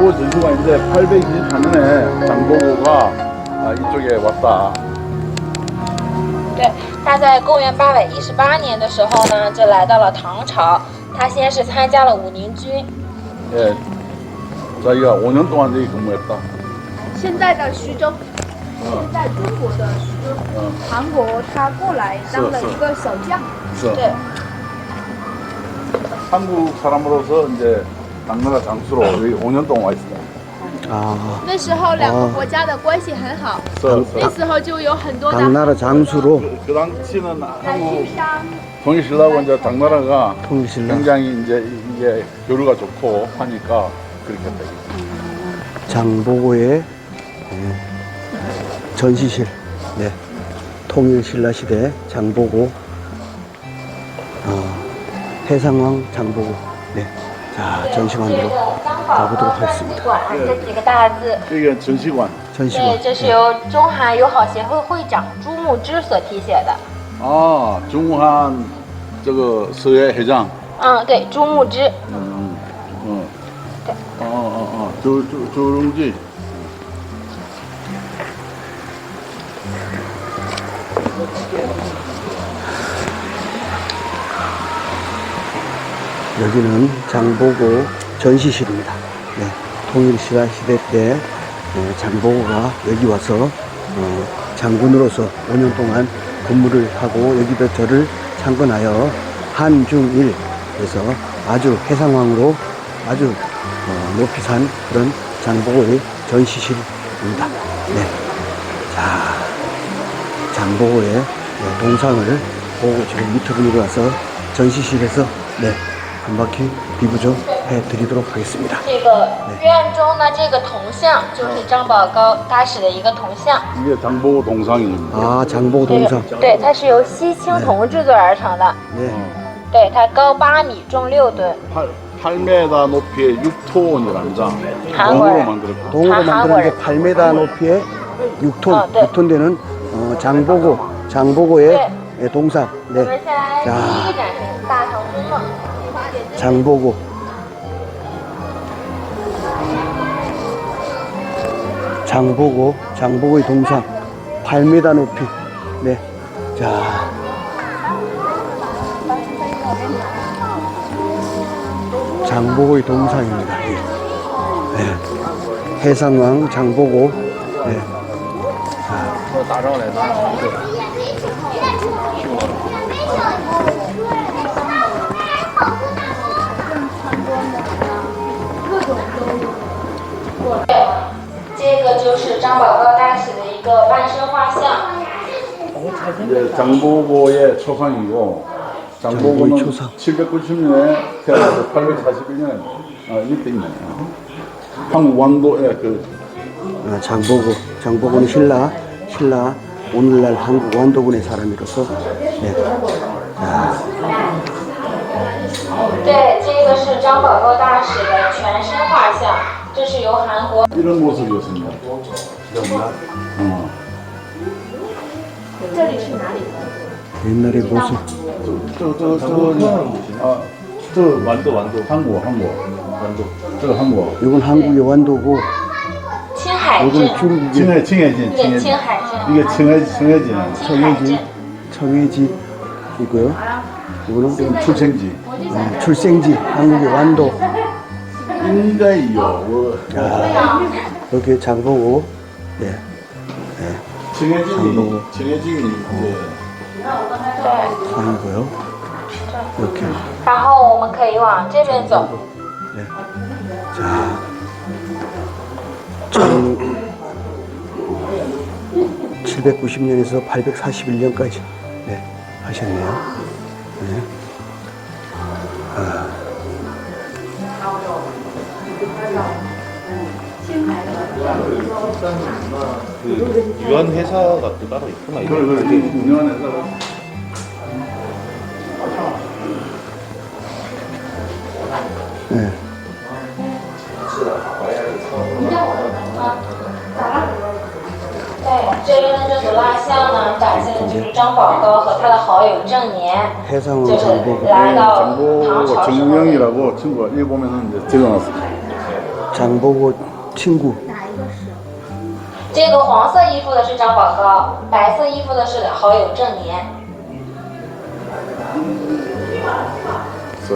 그 전투관인데 824년에 장보고가 아, 이쪽에 왔다. 对，他在公元八百一十八年的时候呢，就来到了唐朝。他先是参加了武宁军， 예, 자기가 5년 동안 여기 근무했다. 现在的徐州， 어, 在中国的徐州， 어, 韩国他过来当了一个小将。 그래서 对， 한국 사람으로서 이제 당나라 장수로 여기 5년 동안 와 있었다. 啊，那时候两个国家的关系很好， 그래서 那时候就有很多的 당나라 장수로 그, 그 당시는 한국 통일신라고 이제 당나라가 통일신라 굉장히 이제 이게 교류가 좋고 하니까 그렇게 했다. 장보고의 예, 전시실, 네, 통일신라 시대 장보고, 어, 해상왕 장보고, 네, 자 这 전시관으로 个张宝 가보도록 高山 하겠습니다. 馆这几个大字， 이게 전시관. 对， 전시관. 这是由中韩友好协会会长朱牧之所题写的。 아, 중한 저거 서해 회장. 嗯，对，朱牧之， 음, 어. 네. 어, 어, 어. 조, 조, 조롱지. 여기는 장보고 전시실입니다. 네, 통일신라 시대 때 어, 장보고가 여기 와서 어, 장군으로서 5년 동안 근무를 하고 여기도 저를 창건하여 한중일 그래서 아주 해상왕으로 아주 어, 높이 산 그런 장보고의 전시실입니다. 네, 자 장보고의 네, 동상을 보고 지금 밑으로 내려와서 전시실에서 네, 한 바퀴 비부 좀 해드리도록 하겠습니다. 这个院中呢，这个铜像就是张宝高大使的一个铜像。 이게 장보고 동상입니다. 아, 장보고 这 동상. 个对，它是由西青铜制作而成的。 네, 对，它高八米，重六吨。 8, 8m 높이의 6톤이라는 장. 한국어요. 동으로 만들었고. 동으로 다 만드는 게 하고요. 8m 높이의 6톤, 어, 네. 6톤 되는 어, 장보고, 장보고의 예, 동상. 我们 네, 先来第一个展示大长春梦。 장보고. 장보고, 장보고의 동상. 8m 높이. 네, 자. 장보고의 동상입니다. 예. 네. 해상왕 장보고. 네. 打 이제 장보고의 초상이고 장보고는 장보고의 초상. 790년에 태어나서 841년에 아, 밑에 있네요. 한국 왕도의 그 어, 장보고, 장보고는 신라, 신라, 오늘날 한국 완도군의 사람으로서, 네. 자, 对，这个是张宝高大使的全身画像，这是由韩国 이런 모습이었습니다. 어. 这里是哪里？ 옛날에 무슨 또또또아또 완도 완도 한국 한국 완도 또 한국 이건 한국의 완도고 이건 중국의 청해 청해진 청해진 이게 청해 청해진 청해진 청해진 이고요? 이거는? 이건 출생지. 아, 출생지. 한국의 완도. 인가요. 아, 뭐. 이렇게 장보고. 예. 예. 칭해진이, 한국. 칭해진이 이제 对， 상이고요. 이렇게. 然后我们可以往这边走。 네. 자, 천 790년에서 841년까지 네, 하셨네요. 네. 그 유한 회사가 또 따로 있구나. 이거. 그걸 그렇게 운영해서 네. 对，这边的这组蜡像呢，展现的就是张宝高和他的好友郑年， 해상으로 就是 장보고. 来到唐 장보고 朝时候的。 정명이라고 친구가 여기 보면은 이제 적어놨습니다. 장보고 친구. 这个黄色衣服的是张宝高，白色衣服的是好友郑年。 써.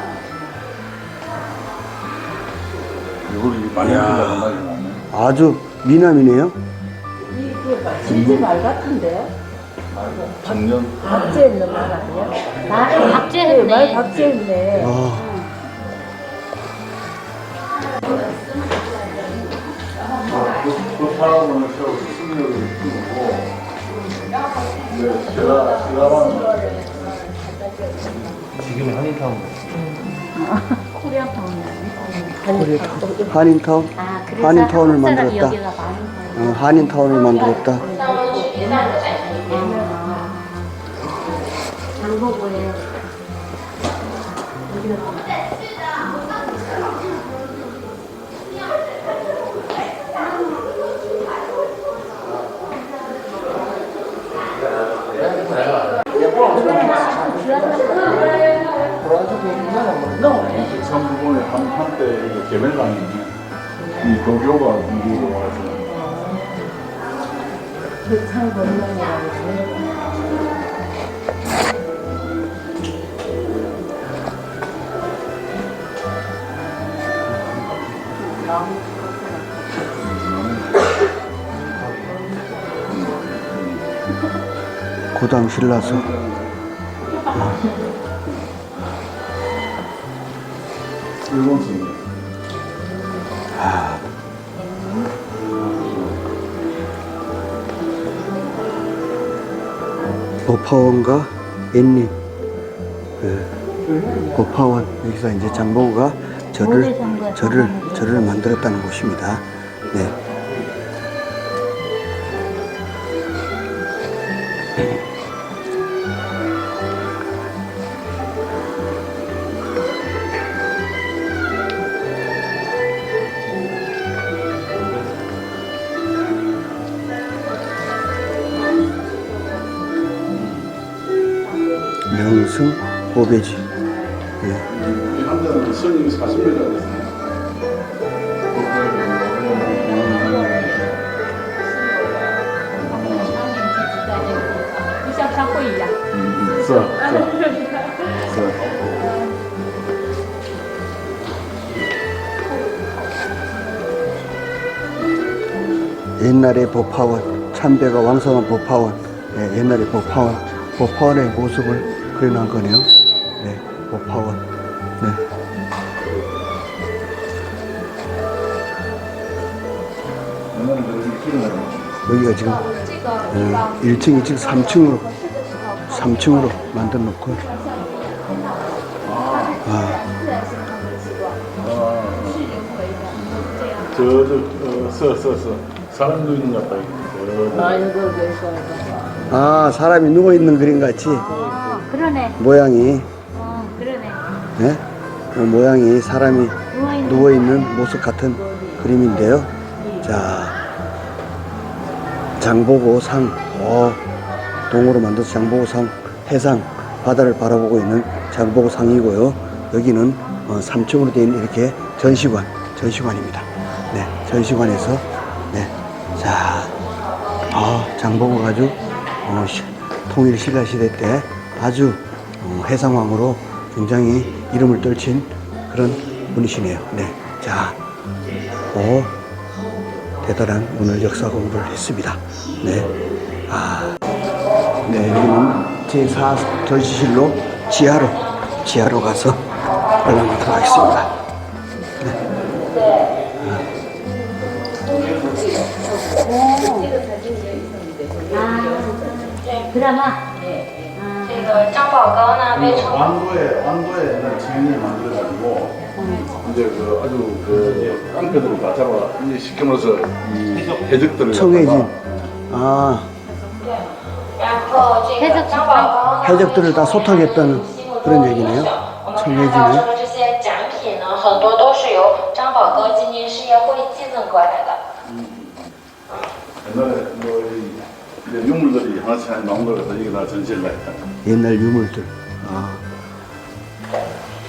많이. 아주 미남이네요. 진짜 말 같은데요? 정년. 박제 있는 말 아니야? 말 네, 박제했네. 말 박제 있네. 아, 그 승리를 키우고 네, 제가 제가 지금은 한인타운 한인타운? 아, 그래서 한인타운을 한국 사람이 만들었다. 여기가 많은 거예요. 어, 한인타운을 만들었다. 이게 개별강이네. 이 도교가 이리로 와서 참 건강이라고. 고당 신라서. 일본 승 리. 보파원과 앤님. 예. 보파원 여기서 이제 장보고가 절을 절을 절을 만들었다는 곳입니다. 네. 고배지. 예. 옛날의 법화원, 참배가 왕성한 법화원, 예, 옛날의 법화원, 법화원의 모습을 그려놓은 거네요. 여기가 지금 어, 1층, 2층, 3층으로 3층으로 만들어 놓고 아, 저, 어, 써, 써, 써. 사람도 있는 것 같다. 이거. 아. 아 사람이 누워 있는 그림 같이 어, 그러네. 모양이 어, 그러네. 예? 그 모양이 사람이 누워 있는 누워 있는 모습 같은 그림인데요. 자, 장보고 상, 어, 동으로 만들어서 장보고 상, 해상, 바다를 바라보고 있는 장보고 상이고요. 여기는 어, 3층으로 되어 있는 이렇게 전시관, 전시관입니다. 네, 전시관에서, 네, 자, 아, 장보고가 아주, 어, 시- 통일 신라 시대 때 아주 어, 해상왕으로 굉장히 이름을 떨친 그런 분이시네요. 네, 자, 오, 대단한 오늘 역사 공부를 했습니다. 네, 아, 네, 여기는 제4 전시실로 지하로, 지하로 가서 올라가도록 하겠습니다. 아, 드라마? 这个张宝高呢被称 완도에 완도에 옛날 증인을 만들어가지고 이제 그 아주 그 깡패들을 다 잡아 이제 쉽게 말해서 이 해적들을 청해진. 갖다가 아, 然后这个张宝高呢 해적들을 다 소탕했던 그런 얘기네요. 我们看到说这些展品呢，很多都是由张宝高基金事业会寄赠过来的。 옛날에 뭐이 이제 유물들이 하나씩 하나씩 나온 걸 갖다 이게 다 전시를 했다. 옛날 유물들. 아,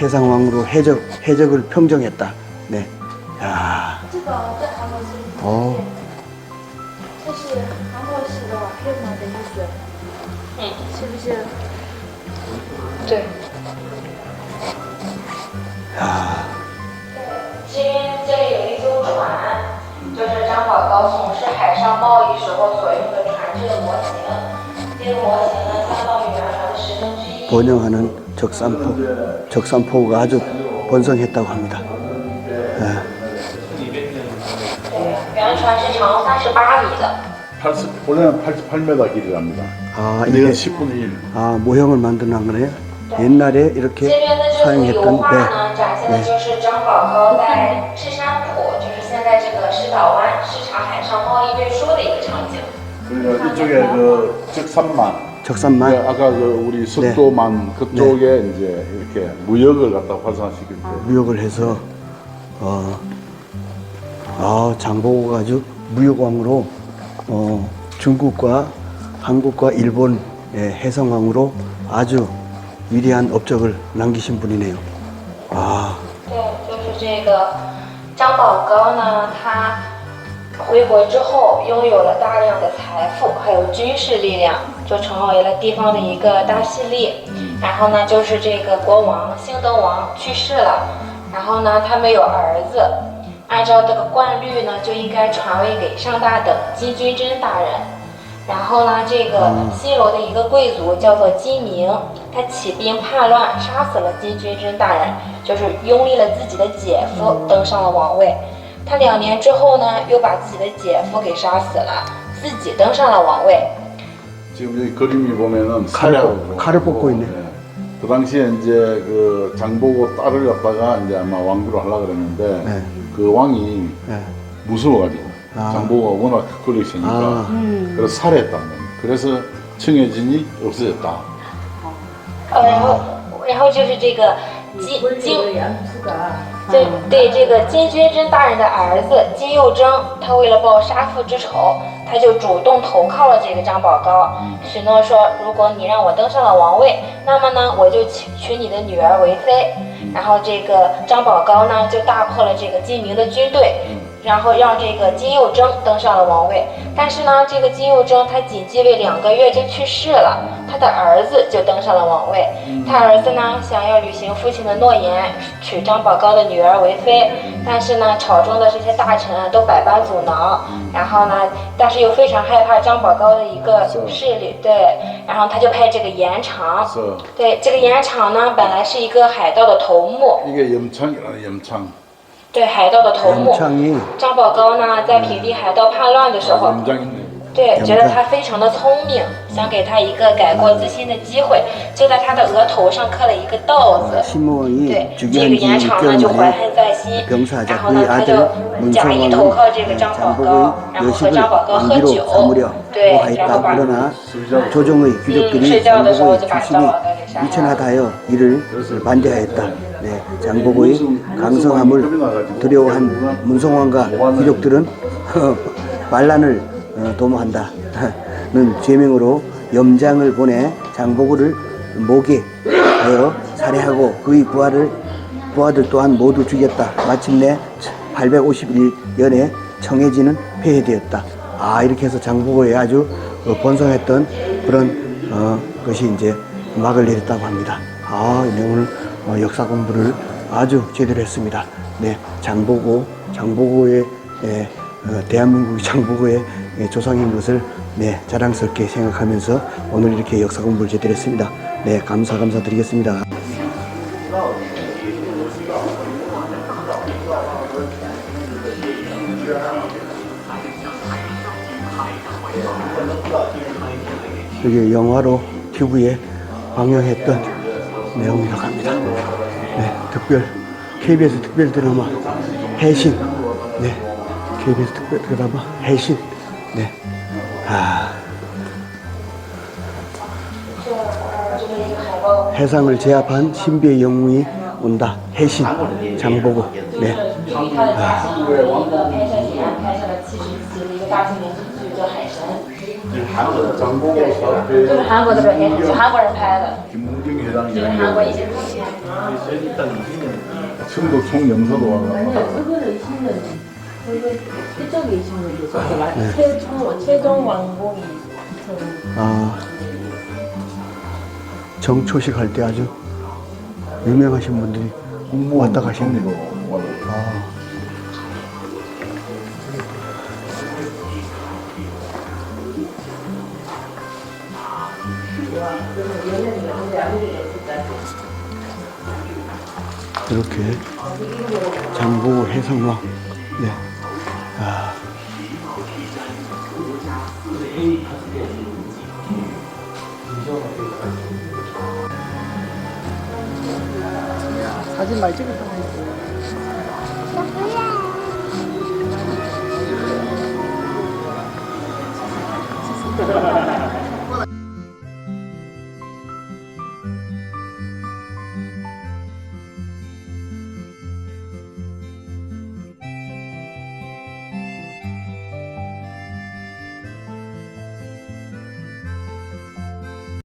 해상왕으로 해적, 해적을 평정했다. 네. 야, 这个在韩国是， 어, 这是韩国式的黑马的雨水，嗯，是不是？对。 야, 这边这里有一艘船，就是张宝高从事海上贸易时候所用的船只的模型。这个模型呢，相当于原船的十分之一。 번영하는 적산포, 적산포가 아주 번성했다고 합니다. 예. 原船是长三十八米的。 80, 원래는 88m 길이랍니다. 아, 근데 이게 이건 10분의 1. 아, 모형을 만든 한 거네요. 옛날에 这 이렇게 边的这幅油 사용했던 画 배. 呢，展现的就是张宝高在赤山浦，就是现在这个石岛湾视察海上贸易运输的一个场景。 그러니까 이쪽에 그 적산만 적산만 그 아까 그 우리 석도만 그쪽에 이제 이렇게 무역을 갖다 활성화시킬 때 무역을 해서 어, 아, 장보고가 아주 무역왕으로 어, 중국과 한국과 일본 의 해성왕으로 아주 위대한 업적을 남기신 분이네요. 아, 对，就是这个张宝高呢，他回国之后拥有了大量的财富，还有军事力量， 就成为了地方的一个大势力。然后呢，就是这个国王兴德王去世了，然后呢，他没有儿子，按照这个惯例呢，就应该传位给上大等金君真大人。然后呢，这个西罗的一个贵族叫做金明，他起兵叛乱，杀死了金君真大人，就是拥立了自己的姐夫登上了王位。他两年之后呢，又把自己的姐夫给杀死了，自己登上了王位。 지금 여기 그림이 보면은 칼을 사려고 뽑- 칼을 뽑고 있네. 그 당시에 이제 그 장보고 딸을 갖다가 이제 아마 왕비로 하려 그랬는데 네. 그 왕이 예. 무서워가지고 아. 장보고가 워낙 크고 있으니까 아. 그래서 살해했다는 거예요. 그래서 청해진이 없어졌다. 呃，然后，然后就是这个金金 그 양투가 对对，这个金宣真大人的儿子金佑征，他为了报杀父之仇，他就主动投靠了这个张宝高，许诺说，如果你让我登上了王位，那么呢，我就娶娶你的女儿为妃。然后这个张宝高呢，就大破了这个金明的军队，然后让这个金右贞登上了王位。但是呢，这个金右贞他仅继位两个月就去世了，他的儿子就登上了王位。他儿子呢，想要履行父亲的诺言，娶张宝高的女儿为妃。但是呢，朝中的这些大臣啊，都百般阻挠。然后呢，但是又非常害怕张宝高的一个势力，对。然后他就派这个严长，对这个严长呢，本来是一个海盗的头目，一个严长，严长。对海盗的头目张宝高呢，在平定海盗叛乱的时候，对，觉得他非常的聪明，想给他一个改过自新的机会，就在他的额头上刻了一个“道”字。对，这个严长呢就怀恨在心，然后呢他就假意投靠这个张宝高，然后和张宝高喝酒，对，然后把조종의的족들이한국의주신杀이천하다여이를반대하였 다. 네, 장복의 강성함을 두려워한 문성왕과 귀족들은 반란을 어, 도모한다는 죄명으로 염장을 보내 장복을 모개하여 살해하고 그의 부하를 부하들 또한 모두 죽였다. 마침내 851년에 청해진은 폐해되었다. 아 이렇게 해서 장보고에 아주 어, 번성했던 그런 어, 것이 이제 막을 내렸다고 합니다. 아 어, 역사 공부를 아주 제대로 했습니다. 네, 장보고 장보고의 예, 어, 대한민국 장보고의 예, 조상인 것을 네, 자랑스럽게 생각하면서 오늘 이렇게 역사 공부를 제대로 했습니다. 네, 감사 감사드리겠습니다. 여기 영화로 TV에 방영했던 내용이라고 합니다. 네, 특별 KBS 특별 드라마 해신. 네, KBS 특별 드라마 해신. 네, 아. 해상을 제압한 신비의 영웅이 온다. 해신 장보고. 네. 注意他的假期，有一个拍摄前拍摄了七十集的一个大型连续剧，叫《海神》，就是韩国的表演，是韩国人拍的， 대단한 게 아니고. 일단 20년 지금도 송영서도 아니요, 그거는 20년. 최종 왕복이 아 정초식 할 때 아주 유명하신 분들이 왔다 가셨네요. 상왕, 네. 아. 사진 많이 찍었다.